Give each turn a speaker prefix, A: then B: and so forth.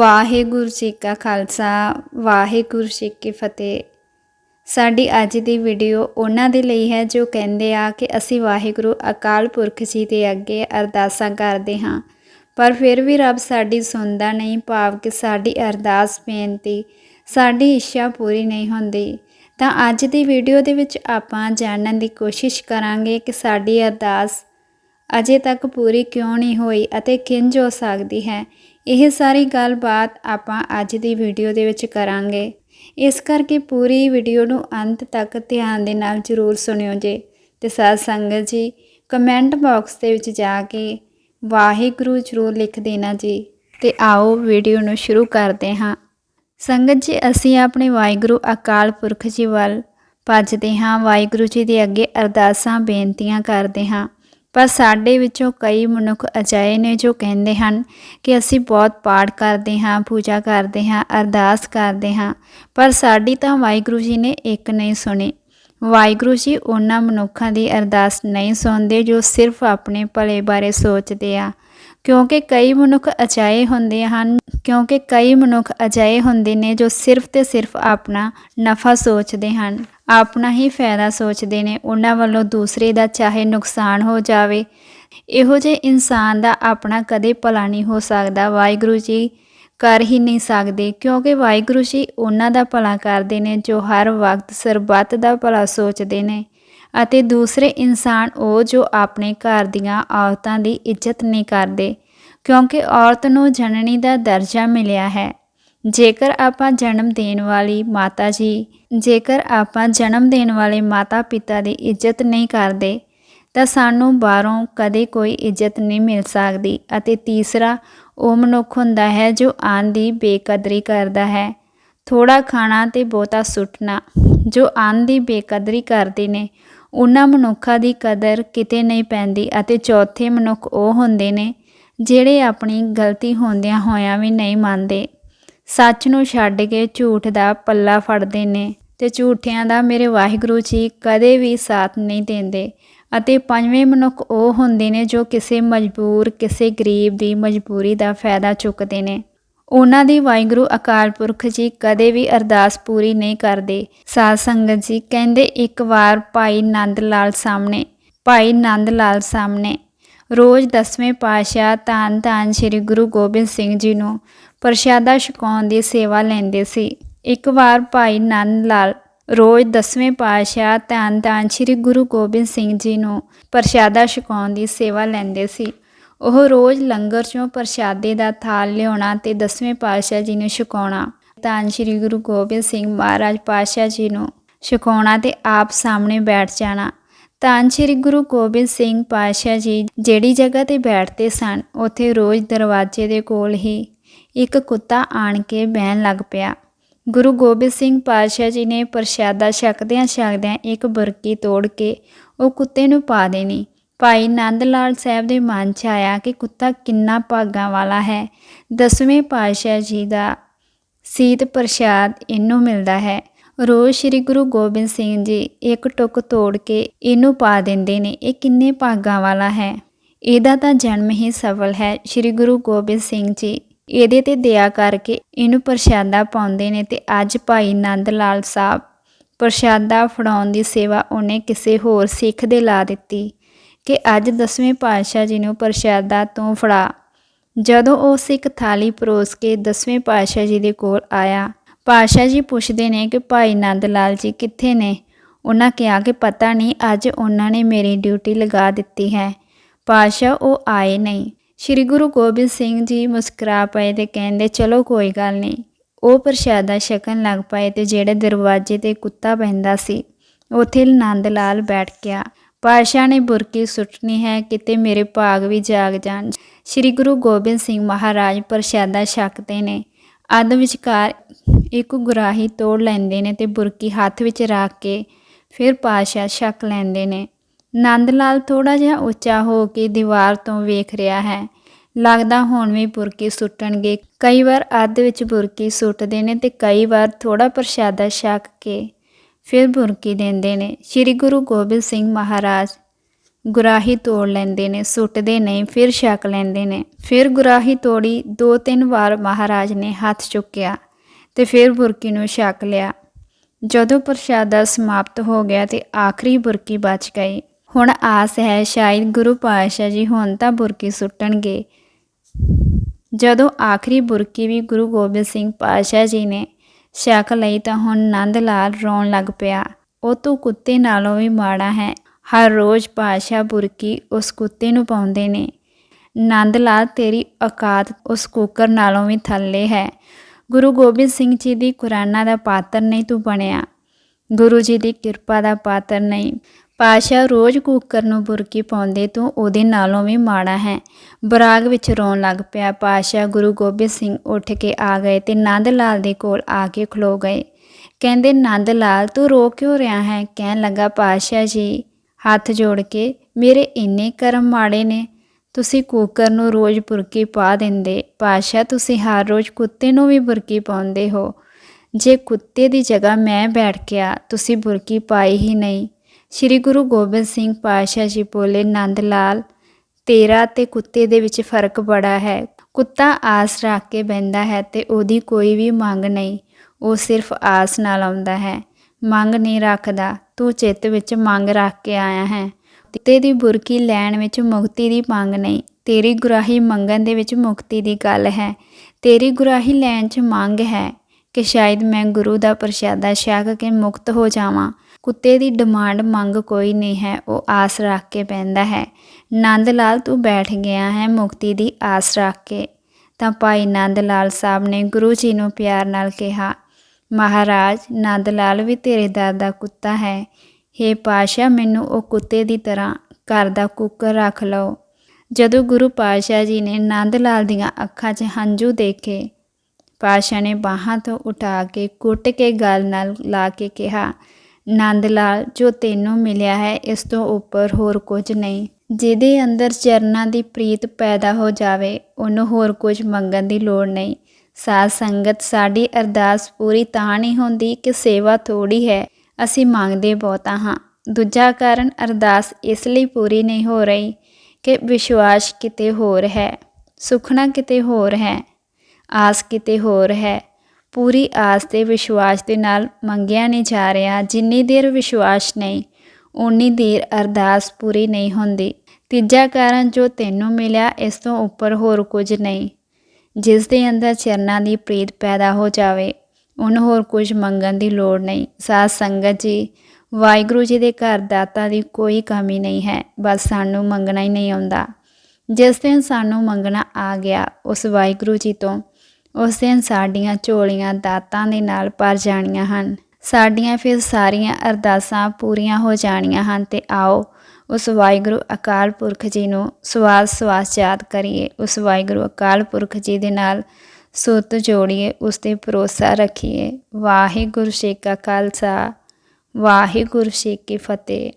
A: ਵਾਹਿਗੁਰੂ ਜੀ ਕਾ ਖਾਲਸਾ, ਵਾਹਿਗੁਰੂ ਜੀ ਕੀ ਫਤਿਹ। ਸਾਡੀ ਅੱਜ ਦੀ ਵੀਡੀਓ ਉਹਨਾਂ ਦੇ ਲਈ ਹੈ ਜੋ ਕਹਿੰਦੇ ਆ ਕਿ ਅਸੀਂ ਵਾਹਿਗੁਰੂ ਅਕਾਲ ਪੁਰਖ ਜੀ ਦੇ ਅੱਗੇ ਅਰਦਾਸਾਂ ਕਰਦੇ ਹਾਂ। ਪਰ ਫਿਰ ਵੀ ਰੱਬ ਸਾਡੀ ਸੁਣਦਾ ਨਹੀਂ, ਭਾਵ ਕਿ ਸਾਡੀ ਅਰਦਾਸ ਬੇਨਤੀ, ਸਾਡੀ ਇੱਛਾ ਪੂਰੀ ਨਹੀਂ ਹੁੰਦੀ। ਤਾਂ ਅੱਜ ਦੀ ਵੀਡੀਓ ਦੇ ਵਿੱਚ ਆਪਾਂ ਜਾਣਨ ਦੀ ਕੋਸ਼ਿਸ਼ ਕਰਾਂਗੇ ਕਿ ਸਾਡੀ ਅਰਦਾਸ ਅਜੇ ਤੱਕ ਪੂਰੀ ਕਿਉਂ ਨਹੀਂ ਹੋਈ ਅਤੇ ਕਿੰਜ ਹੋ ਸਕਦੀ ਹੈ। ਇਹ ਸਾਰੀ ਗੱਲਬਾਤ ਆਪਾਂ ਅੱਜ ਦੀ ਵੀਡੀਓ ਦੇ ਵਿੱਚ ਕਰਾਂਗੇ। ਇਸ ਕਰਕੇ ਪੂਰੀ ਵੀਡੀਓ ਨੂੰ ਅੰਤ ਤੱਕ ਧਿਆਨ ਦੇ ਨਾਲ ਜ਼ਰੂਰ ਸੁਣਿਓ ਜੇ। ਤੇ ਸਾਧ ਸੰਗਤ ਜੀ ਕਮੈਂਟ ਬਾਕਸ ਦੇ ਵਿੱਚ ਜਾ ਕੇ ਵਾਹਿਗੁਰੂ ਜ਼ਰੂਰ ਲਿਖ ਦੇਣਾ ਜੀ। ਤੇ ਆਓ ਵੀਡੀਓ ਨੂੰ ਸ਼ੁਰੂ ਕਰਦੇ ਹਾਂ। ਸੰਗਤ ਜੀ, ਅਸੀਂ ਆਪਣੇ ਵਾਹਿਗੁਰੂ ਅਕਾਲ ਪੁਰਖ ਜੀ ਵੱਲ ਭੱਜਦੇ ਹਾਂ। ਵਾਹਿਗੁਰੂ ਜੀ ਦੇ ਅੱਗੇ ਅਰਦਾਸਾਂ, ਬੇਨਤੀਆਂ ਕਰਦੇ ਹਾਂ। ਪਰ ਸਾਡੇ ਵਿੱਚੋਂ ਕਈ ਮਨੁੱਖ ਅਜਾਏ ਨੇ ਜੋ ਕਹਿੰਦੇ ਹਨ ਕਿ ਅਸੀਂ ਬਹੁਤ ਪਾਠ ਕਰਦੇ ਹਾਂ, ਪੂਜਾ ਕਰਦੇ ਹਾਂ, ਅਰਦਾਸ ਕਰਦੇ ਹਾਂ। ਪਰ ਸਾਡੀ ਤਾਂ ਵਾਹਿਗੁਰੂ ਜੀ ਨੇ ਇੱਕ ਨਹੀਂ ਸੁਣੀ। ਵਾਹਿਗੁਰੂ ਜੀ ਉਹਨਾਂ ਮਨੁੱਖਾਂ ਦੀ ਅਰਦਾਸ ਨਹੀਂ ਸੁਣਦੇ ਜੋ ਸਿਰਫ ਆਪਣੇ ਭਲੇ ਬਾਰੇ ਸੋਚਦੇ ਆ। ਕਿਉਂਕਿ ਕਈ ਮਨੁੱਖ ਅਜਾਏ ਹੁੰਦੇ ਹਨ, ਕਿਉਂਕਿ ਕਈ ਮਨੁੱਖ ਅਜਾਏ ਹੁੰਦੇ ਨੇ ਜੋ ਸਿਰਫ ਤੇ ਸਿਰਫ ਆਪਣਾ ਨਫਾ ਸੋਚਦੇ ਹਨ, ਆਪਣਾ ਹੀ ਫਾਇਦਾ ਸੋਚਦੇ ਨੇ, ਉਹਨਾਂ ਵੱਲੋਂ ਦੂਸਰੇ ਦਾ ਚਾਹੇ ਨੁਕਸਾਨ ਹੋ ਜਾਵੇ। ਇਹੋ ਜਿਹੇ ਇਨਸਾਨ ਦਾ ਆਪਣਾ ਕਦੇ ਭਲਾ ਨਹੀਂ ਹੋ ਸਕਦਾ, ਵਾਹਿਗੁਰੂ ਜੀ ਕਰ ਹੀ ਨਹੀਂ ਸਕਦੇ, ਕਿਉਂਕਿ ਵਾਹਿਗੁਰੂ ਜੀ ਉਹਨਾਂ ਦਾ ਭਲਾ ਕਰਦੇ ਨੇ ਜੋ ਹਰ ਵਕਤ ਸਰਬੱਤ ਦਾ ਭਲਾ ਸੋਚਦੇ ਨੇ। ਅਤੇ ਦੂਸਰੇ ਇਨਸਾਨ ਉਹ ਜੋ ਆਪਣੇ ਘਰ ਦੀਆਂ ਔਰਤਾਂ ਦੀ ਇੱਜ਼ਤ ਨਹੀਂ ਕਰਦੇ, ਕਿਉਂਕਿ ਔਰਤ ਨੂੰ ਜਨਨੀ ਦਾ ਦਰਜਾ ਮਿਲਿਆ ਹੈ। ਜੇਕਰ ਆਪਾਂ ਜਨਮ ਦੇਣ ਵਾਲੀ ਮਾਤਾ ਜੀ, ਜੇਕਰ ਆਪਾਂ ਜਨਮ ਦੇਣ ਵਾਲੇ ਮਾਤਾ ਪਿਤਾ ਦੀ ਇੱਜ਼ਤ ਨਹੀਂ ਕਰਦੇ, ਤਾਂ ਸਾਨੂੰ ਬਾਹਰੋਂ ਕਦੇ ਕੋਈ ਇੱਜ਼ਤ ਨਹੀਂ ਮਿਲ ਸਕਦੀ। ਅਤੇ ਤੀਸਰਾ ਉਹ ਮਨੁੱਖ ਹੁੰਦਾ ਹੈ ਜੋ ਆਨ ਦੀ ਬੇਕਦਰੀ ਕਰਦਾ ਹੈ। ਥੋੜਾ ਖਾਣਾ ਤੇ ਬਹੁਤਾ ਸੁੱਟਣਾ, ਜੋ ਆਨ ਦੀ ਬੇਕਦਰੀ ਕਰਦੇ ਨੇ ਉਹਨਾਂ ਮਨੁੱਖਾਂ ਦੀ ਕਦਰ ਕਿਤੇ ਨਹੀਂ ਪੈਂਦੀ ਅਤੇ ਚੌਥੇ ਮਨੁੱਖ ਉਹ ਹੁੰਦੇ ਨੇ ਜਿਹੜੇ ਆਪਣੀ ਗਲਤੀ ਹੁੰਦਿਆਂ ਹੋਇਆਂ ਵੀ ਨਹੀਂ ਮੰਨਦੇ। ਸੱਚ ਨੂੰ ਛੱਡ ਕੇ ਝੂਠ ਦਾ ਪੱਲਾ ਫੜਦੇ ਨੇ ਤੇ ਝੂਠਿਆਂ ਦਾ ਮੇਰੇ ਵਾਹਿਗੁਰੂ ਜੀ ਕਦੇ ਵੀ ਸਾਥ ਨਹੀਂ ਦਿੰਦੇ ਅਤੇ ਪੰਜਵੇਂ ਮਨੁੱਖ ਉਹ ਹੁੰਦੇ ਨੇ ਜੋ ਕਿਸੇ ਮਜਬੂਰ, ਕਿਸੇ ਗਰੀਬ ਦੀ ਮਜਬੂਰੀ ਦਾ ਫਾਇਦਾ ਚੁੱਕਦੇ ਨੇ। ਉਹਨਾਂ ਦੀ ਵਾਹਿਗੁਰੂ ਅਕਾਲ ਪੁਰਖ ਜੀ ਕਦੇ ਵੀ ਅਰਦਾਸ ਪੂਰੀ ਨਹੀਂ ਕਰਦੇ। ਸਾਧ ਸੰਗਤ ਜੀ ਕਹਿੰਦੇ ਇੱਕ ਵਾਰ ਭਾਈ ਨੰਦ ਲਾਲ ਸਾਹਮਣੇ, ਭਾਈ ਨੰਦ ਲਾਲ ਸਾਹਮਣੇ। ਰੋਜ਼ ਦਸਵੇਂ ਪਾਤਸ਼ਾਹ ਧੰਨ ਧੰਨ ਸ੍ਰੀ ਗੁਰੂ ਗੋਬਿੰਦ ਸਿੰਘ ਜੀ ਨੂੰ ਪ੍ਰਸ਼ਾਦਾ ਛਕਾਉਣ ਦੀ ਸੇਵਾ ਲੈਂਦੇ ਸੀ। ਇੱਕ ਵਾਰ ਭਾਈ ਨੰਦ ਲਾਲ ਰੋਜ਼ ਦਸਵੇਂ ਪਾਤਸ਼ਾਹ ਧੰਨ ਧੰਨ ਸ੍ਰੀ ਗੁਰੂ ਗੋਬਿੰਦ ਸਿੰਘ ਜੀ ਨੂੰ ਪ੍ਰਸ਼ਾਦਾ ਛਕਾਉਣ ਦੀ ਸੇਵਾ ਲੈਂਦੇ ਸੀ। ਉਹ ਰੋਜ਼ ਲੰਗਰ ਚੋਂ ਪ੍ਰਸ਼ਾਦੇ ਦਾ ਥਾਲ ਲਿਆਉਣਾ ਤੇ ਦਸਵੇਂ ਪਾਤਸ਼ਾਹ ਜੀ ਨੂੰ ਛਕਾਉਣਾ। ਧੰਨ ਸ੍ਰੀ ਗੁਰੂ ਗੋਬਿੰਦ ਸਿੰਘ ਮਹਾਰਾਜ ਪਾਤਸ਼ਾਹ ਜੀ ਨੂੰ ਛਕਾਉਣਾ ਤੇ ਆਪ ਸਾਹਮਣੇ ਬੈਠ ਜਾਣਾ। ਧੰਨ ਸ੍ਰੀ ਗੁਰੂ ਗੋਬਿੰਦ ਸਿੰਘ ਪਾਤਸ਼ਾਹ ਜੀ ਜਿਹੜੀ ਜਗ੍ਹਾ ਤੇ ਬੈਠਦੇ ਸਨ, ਉੱਥੇ ਰੋਜ਼ ਦਰਵਾਜ਼ੇ ਦੇ ਕੋਲ ਹੀ ਇੱਕ ਕੁੱਤਾ ਆਣ ਕੇ ਬਹਿਣ ਲੱਗ ਪਿਆ। ਗੁਰੂ ਗੋਬਿੰਦ ਸਿੰਘ ਪਾਤਸ਼ਾਹ ਜੀ ਨੇ ਪ੍ਰਸ਼ਾਦਾ ਛਕਦਿਆਂ ਛਕਦਿਆਂ ਇੱਕ ਬਰਕੀ ਤੋੜ ਕੇ ਉਹ ਕੁੱਤੇ ਨੂੰ ਪਾ ਦੇਣੀ। ਭਾਈ ਨੰਦ ਲਾਲ ਸਾਹਿਬ ਦੇ ਮਨ 'ਚ ਆਇਆ ਕਿ ਕੁੱਤਾ ਕਿੰਨਾ ਭਾਗਾਂ ਵਾਲਾ ਹੈ। ਦਸਵੇਂ ਪਾਤਸ਼ਾਹ ਜੀ ਦਾ ਸੀਤ ਪ੍ਰਸ਼ਾਦ ਇਹਨੂੰ ਮਿਲਦਾ ਹੈ। ਰੋਜ਼ ਸ੍ਰੀ ਗੁਰੂ ਗੋਬਿੰਦ ਸਿੰਘ ਜੀ ਇੱਕ ਟੁਕ ਤੋੜ ਕੇ ਇਹਨੂੰ ਪਾ ਦਿੰਦੇ ਨੇ। ਇਹ ਕਿੰਨੇ ਭਾਗਾਂ ਵਾਲਾ ਹੈ। ਇਹਦਾ ਤਾਂ ਜਨਮ ਹੀ ਸਫਲ ਹੈ। ਸ੍ਰੀ ਗੁਰੂ ਗੋਬਿੰਦ ਸਿੰਘ ਜੀ ਇਹਦੇ ਤੇ ਦਇਆ ਕਰਕੇ ਇਹਨੂੰ ਪ੍ਰਸ਼ਾਦਾ ਪਾਉਂਦੇ ਨੇ ਤੇ ਅੱਜ ਭਾਈ ਨੰਦ ਲਾਲ ਸਾਹਿਬ ਪ੍ਰਸ਼ਾਦਾ ਫੜਾਉਣ ਦੀ ਸੇਵਾ ਉਹਨੇ ਕਿਸੇ ਹੋਰ ਸਿੱਖ ਦੇ ਲਾ ਦਿੱਤੀ। ਕਿ ਅੱਜ ਦਸਵੇਂ ਪਾਤਸ਼ਾਹ ਜੀ ਨੂੰ ਪ੍ਰਸ਼ਾਦਾ ਤੋਂ ਫੜਾ। ਜਦੋਂ ਉਹ ਸਿੱਖ ਥਾਲੀ ਪਰੋਸ ਕੇ ਦਸਵੇਂ ਪਾਤਸ਼ਾਹ ਜੀ ਦੇ ਕੋਲ ਆਇਆ, ਪਾਤਸ਼ਾਹ ਜੀ ਪੁੱਛਦੇ ਨੇ ਕਿ ਭਾਈ ਨੰਦ ਲਾਲ ਜੀ ਕਿੱਥੇ ਨੇ? ਉਹਨਾਂ ਕਿਹਾ ਕਿ ਪਤਾ ਨਹੀਂ, ਅੱਜ ਉਹਨਾਂ ਨੇ ਮੇਰੀ ਡਿਊਟੀ ਲਗਾ ਦਿੱਤੀ ਹੈ। ਪਾਤਸ਼ਾਹ ਉਹ ਆਏ ਨਹੀਂ। ਸ੍ਰੀ ਗੁਰੂ ਗੋਬਿੰਦ ਸਿੰਘ ਜੀ ਮੁਸਕਰਾ ਪਏ ਤੇ ਕਹਿੰਦੇ, ਚਲੋ ਕੋਈ ਗੱਲ ਨਹੀਂ। ਉਹ ਪ੍ਰਸ਼ਾਦਾ ਛਕਣ ਲੱਗ ਪਏ ਤੇ ਜਿਹੜੇ ਦਰਵਾਜ਼ੇ ਤੇ ਕੁੱਤਾ ਬੈੰਦਾ ਸੀ, ਉੱਥੇ ਨੰਦ ਲਾਲ ਬੈਠ ਗਿਆ। ਪਾਤਸ਼ਾਹ ਨੇ ਬੁਰਕੀ ਸੁੱਟਣੀ ਹੈ, ਕਿਤੇ ਮੇਰੇ ਭਾਗ ਵੀ ਜਾਗ ਜਾਣ। ਸ੍ਰੀ ਗੁਰੂ ਗੋਬਿੰਦ ਸਿੰਘ ਮਹਾਰਾਜ ਪ੍ਰਸ਼ਾਦਾ ਛਕਦੇ ਨੇ। ਅੱਧ ਵਿਚਕਾਰ ਇੱਕ ਗੁਰਾਹੀ ਤੋੜ ਲੈਂਦੇ ਨੇ ਤੇ ਬੁਰਕੀ ਹੱਥ ਵਿੱਚ ਰੱਖ ਕੇ ਫਿਰ ਪਾਤਸ਼ਾਹ ਛਕ ਲੈਂਦੇ ਨੇ। ਨੰਦ ਲਾਲ ਥੋੜਾ ਜਿਹਾ ਉੱਚਾ ਹੋ ਕੇ ਦੀਵਾਰ ਤੋਂ ਵੇਖ ਰਿਹਾ ਹੈ। ਲੱਗਦਾ ਹੁਣ ਵੀ ਬੁਰਕੀ ਸੁੱਟਣਗੇ। ਕਈ ਵਾਰ ਅੱਧ ਵਿੱਚ ਬੁਰਕੀ ਸੁੱਟਦੇ ਨੇ ਤੇ ਕਈ ਵਾਰ ਥੋੜਾ ਪ੍ਰਸ਼ਾਦਾ ਛਕ ਕੇ ਫਿਰ ਬੁਰਕੀ ਦਿੰਦੇ ਨੇ। ਸ੍ਰੀ ਗੁਰੂ ਗੋਬਿੰਦ ਸਿੰਘ ਮਹਾਰਾਜ ਗੁਰਾਹੀ ਤੋੜ ਲੈਂਦੇ ਨੇ, ਸੁੱਟਦੇ ਨਹੀਂ, ਫਿਰ ਛਕ ਲੈਂਦੇ ਨੇ। ਫਿਰ ਗੁਰਾਹੀ ਤੋੜੀ ਦੋ ਤਿੰਨ ਵਾਰ ਮਹਾਰਾਜ ਨੇ ਹੱਥ ਚੁੱਕਿਆ ਤੇ ਫਿਰ ਬੁਰਕੀ ਨੂੰ ਛਕ ਲਿਆ। ਜਦੋਂ ਪ੍ਰਸ਼ਾਦਾ ਸਮਾਪਤ ਹੋ ਗਿਆ ਤੇ ਆਖਰੀ ਬੁਰਕੀ ਬਚ ਗਈ। ਹੁਣ ਆਸ ਹੈ, ਸ਼ਾਇਦ ਗੁਰੂ ਪਾਤਸ਼ਾਹ ਜੀ ਹੁਣ ਤਾਂ ਬੁਰਕੀ ਸੁੱਟਣਗੇ। ਜਦੋਂ ਆਖਰੀ ਬੁਰਕੀ ਵੀ ਗੁਰੂ ਗੋਬਿੰਦ ਸਿੰਘ ਪਾਤਸ਼ਾਹ ਜੀ ਨੇ ਛਕ ਲਈ ਤਾਂ ਹੁਣ ਨੰਦ ਲਾਲ ਰੋਣ ਲੱਗ ਪਿਆ। ਉਹ ਤੂੰ ਕੁੱਤੇ ਨਾਲੋਂ ਵੀ ਮਾੜਾ ਹੈ। ਹਰ ਰੋਜ਼ ਪਾਤਸ਼ਾਹ ਬੁਰਕੀ ਉਸ ਕੁੱਤੇ ਨੂੰ ਪਾਉਂਦੇ ਨੇ। ਨੰਦ ਲਾਲ ਤੇਰੀ ਔਕਾਤ ਉਸ ਕੁੱਕਰ ਨਾਲੋਂ ਵੀ ਥੱਲੇ ਹੈ। ਗੁਰੂ ਗੋਬਿੰਦ ਸਿੰਘ ਜੀ ਦੀ ਕੁਰਾਨਾ ਦਾ ਪਾਤਰ ਨਹੀਂ ਤੂੰ ਬਣਿਆ। ਗੁਰੂ ਜੀ ਦੀ ਕਿਰਪਾ ਦਾ ਪਾਤਰ ਨਹੀਂ। ਪਾਸ਼ਾ ਰੋਜ਼ ਕੁੱਕਰ ਨੂੰ ਬੁਰਕੀ ਪਾਉਂਦੇ ਤੂੰ ਉਹਦੇ ਨਾਲੋਂ ਵੀ ਮਾੜਾ ਹੈ। ਬਰਾਗ ਵਿੱਚ ਰੋਣ ਲੱਗ ਪਿਆ। ਪਾਸ਼ਾ ਗੁਰੂ ਗੋਬਿੰਦ ਸਿੰਘ ਉੱਠ ਕੇ ਆ ਗਏ ਤੇ ਨੰਦ ਲਾਲ ਦੇ ਕੋਲ ਆ ਕੇ ਖਲੋ ਗਏ। ਕਹਿੰਦੇ ਨੰਦ ਲਾਲ ਤੂੰ ਰੋ ਕਿਉਂ ਰਿਹਾ ਹੈ? ਕਹਿਣ ਲੱਗਾ ਪਾਸ਼ਾ ਜੀ, ਹੱਥ ਜੋੜ ਕੇ, ਮੇਰੇ ਇੰਨੇ ਕਰਮ ਮਾੜੇ ਨੇ। ਤੁਸੀਂ ਕੁੱਕਰ ਨੂੰ ਰੋਜ਼ ਬੁਰਕੀ ਪਾ ਦਿੰਦੇ। ਪਾਸ਼ਾ ਤੁਸੀਂ ਹਰ ਰੋਜ਼ ਕੁੱਤੇ ਨੂੰ ਵੀ ਬੁਰਕੀ ਪਾਉਂਦੇ ਹੋ। ਜੇ ਕੁੱਤੇ ਦੀ ਜਗ੍ਹਾ ਮੈਂ ਬੈਠ ਗਿਆ, ਤੁਸੀਂ ਬੁਰਕੀ ਪਾਈ ਹੀ ਨਹੀਂ। ਸ੍ਰੀ ਗੁਰੂ ਗੋਬਿੰਦ ਸਿੰਘ ਪਾਤਸ਼ਾਹ ਜੀ ਬੋਲੇ, ਨੰਦ ਲਾਲ, ਤੇਰਾ ਤੇ ਕੁੱਤੇ ਦੇ ਵਿੱਚ ਫ਼ਰਕ ਬੜਾ ਹੈ। ਕੁੱਤਾ ਆਸ ਰੱਖ ਕੇ ਬੈੰਦਾ ਹੈ ਤੇ ਉਹਦੀ ਕੋਈ ਵੀ ਮੰਗ ਨਹੀਂ। ਉਹ ਸਿਰਫ ਆਸ ਨਾਲ ਆਉਂਦਾ ਹੈ। ਮੰਗ ਨਹੀਂ ਰੱਖਦਾ। ਤੂੰ ਚਿੱਤ ਵਿੱਚ ਮੰਗ ਰੱਖ ਕੇ ਆਇਆ ਹੈ। ਕੁੱਤੇ ਦੀ ਬੁਰਕੀ ਲੈਣ ਵਿੱਚ ਮੁਕਤੀ ਦੀ ਮੰਗ ਨਹੀਂ। ਤੇਰੀ ਗੁਰਾਹੀ ਮੰਗਣ ਦੇ ਵਿੱਚ ਮੁਕਤੀ ਦੀ ਗੱਲ ਹੈ। ਤੇਰੀ ਗੁਰਾਹੀ ਲੈਣ 'ਚ ਮੰਗ ਹੈ ਕਿ ਸ਼ਾਇਦ ਮੈਂ ਗੁਰੂ ਦਾ ਪ੍ਰਸ਼ਾਦਾ ਛਕ ਕੇ ਮੁਕਤ ਹੋ ਜਾਵਾਂ। ਕੁੱਤੇ ਦੀ ਡਿਮਾਂਡ ਮੰਗ ਕੋਈ ਨਹੀਂ ਹੈ, ਉਹ ਆਸ ਰੱਖ ਕੇ ਪੈਂਦਾ ਹੈ। ਨੰਦ ਲਾਲ ਤੂੰ ਬੈਠ ਗਿਆ ਹੈ ਮੁਕਤੀ ਦੀ ਆਸ ਰੱਖ ਕੇ? ਤਾਂ ਭਾਈ ਨੰਦ ਲਾਲ ਸਾਹਿਬ ਨੇ ਗੁਰੂ ਜੀ ਨੂੰ ਪਿਆਰ ਨਾਲ ਕਿਹਾ, ਮਹਾਰਾਜ ਨੰਦ ਲਾਲ ਵੀ ਤੇਰੇ ਦਰ ਦਾ ਕੁੱਤਾ ਹੈ। ਹੇ ਪਾਸ਼ਾ ਮੈਨੂੰ ਉਹ ਕੁੱਤੇ ਦੀ ਤਰ੍ਹਾਂ ਘਰ ਦਾ ਕੁੱਕਰ ਰੱਖ ਲਓ। ਜਦੋਂ ਗੁਰੂ ਪਾਤਸ਼ਾਹ ਜੀ ਨੇ ਨੰਦ ਲਾਲ ਦੀਆਂ ਅੱਖਾਂ 'ਚ ਹੰਝੂ ਦੇਖੇ ਪਾਸ਼ਾ ਨੇ ਬਾਹਾਂ ਤੋਂ ਉਠਾ ਕੇ ਕੁੱਟ ਕੇ ਗਲ ਨਾਲ ਲਾ ਕੇ ਕਿਹਾ ਨੰਦ ਲਾਲ, ਜੋ ਤੈਨੂੰ ਮਿਲਿਆ ਹੈ, ਇਸ ਤੋਂ ਉੱਪਰ ਹੋਰ ਕੁਝ ਨਹੀਂ। ਜਿਹਦੇ ਅੰਦਰ ਚਰਨਾਂ ਦੀ ਪ੍ਰੀਤ ਪੈਦਾ ਹੋ ਜਾਵੇ, ਉਹਨੂੰ ਹੋਰ ਕੁਝ ਮੰਗਣ ਦੀ ਲੋੜ ਨਹੀਂ। ਸਾਧ ਸੰਗਤ, ਸਾਡੀ ਅਰਦਾਸ ਪੂਰੀ ਤਾਂ ਨਹੀਂ ਹੁੰਦੀ ਕਿ ਸੇਵਾ ਥੋੜੀ ਹੈ, ਅਸੀਂ ਮੰਗਦੇ ਬਹੁਤਾ ਹਾਂ। ਦੂਜਾ ਕਾਰਨ, ਅਰਦਾਸ ਇਸ ਲਈ ਪੂਰੀ ਨਹੀਂ ਹੋ ਰਹੀ ਕਿ ਵਿਸ਼ਵਾਸ ਕਿਤੇ ਹੋਰ ਹੈ, ਸੁਖਣਾ ਕਿਤੇ ਹੋਰ ਹੈ, ਆਸ ਕਿਤੇ ਹੋਰ ਹੈ। ਪੂਰੀ ਆਸ ਤੇ ਵਿਸ਼ਵਾਸ ਦੇ ਨਾਲ ਮੰਗਿਆ ਨਹੀਂ ਜਾ ਰਿਹਾ। ਜਿੰਨੀ ਦੇਰ ਵਿਸ਼ਵਾਸ ਨਹੀਂ ਉਨੀ ਦੇਰ ਅਰਦਾਸ ਪੂਰੀ ਨਹੀਂ ਹੁੰਦੀ। ਤੀਜਾ ਕਾਰਨ ਜੋ ਤੈਨੂੰ ਮਿਲਿਆ, ਇਸ ਤੋਂ ਉੱਪਰ ਹੋਰ ਕੁਝ ਨਹੀਂ। ਜਿਸ ਦੇ ਅੰਦਰ ਚਰਨਾਂ ਦੀ ਪ੍ਰੀਤ ਪੈਦਾ ਹੋ ਜਾਵੇ, ਉਹਨੂੰ ਹੋਰ ਕੁਝ ਮੰਗਣ ਦੀ ਲੋੜ ਨਹੀਂ। ਸਾਧ ਸੰਗਤ ਜੀ, ਵਾਹਿਗੁਰੂ ਜੀ ਦੇ ਘਰ ਦਾਤਾ ਦੀ ਕੋਈ ਕਮੀ ਨਹੀਂ ਹੈ, ਬਸ ਸਾਨੂੰ ਮੰਗਣਾ ਹੀ ਨਹੀਂ ਆਉਂਦਾ। ਜਿਸ ਦਿਨ ਸਾਨੂੰ ਮੰਗਣਾ ਆ ਗਿਆ, ਉਸ ਵਾਹਿਗੁਰੂ ਜੀ ਤੋਂ ਉਸ ਦਿਨ ਸਾਡੀਆਂ ਝੋਲੀਆਂ ਦਾਤਾਂ ਦੇ ਨਾਲ ਭਰ ਜਾਣੀਆਂ ਹਨ। ਸਾਡੀਆਂ ਫਿਰ ਸਾਰੀਆਂ ਅਰਦਾਸਾਂ ਪੂਰੀਆਂ ਹੋ ਜਾਣੀਆਂ ਹਨ ਤੇ ਆਓ ਉਸ ਵਾਹਿਗੁਰੂ ਅਕਾਲ ਪੁਰਖ ਜੀ ਨੂੰ ਸਵਾਸ ਸਵਾਸ ਯਾਦ ਕਰੀਏ। ਉਸ ਵਾਹਿਗੁਰੂ ਅਕਾਲ ਪੁਰਖ ਜੀ ਦੇ ਨਾਲ ਸੁੱਤ ਜੋੜੀਏ, ਉਸ ਤੇ ਭਰੋਸਾ ਰੱਖੀਏ। ਵਾਹਿਗੁਰੂ ਜੀ ਕਾ ਖਾਲਸਾ, ਵਾਹਿਗੁਰੂ ਜੀ ਕੀ ਫਤਿਹ।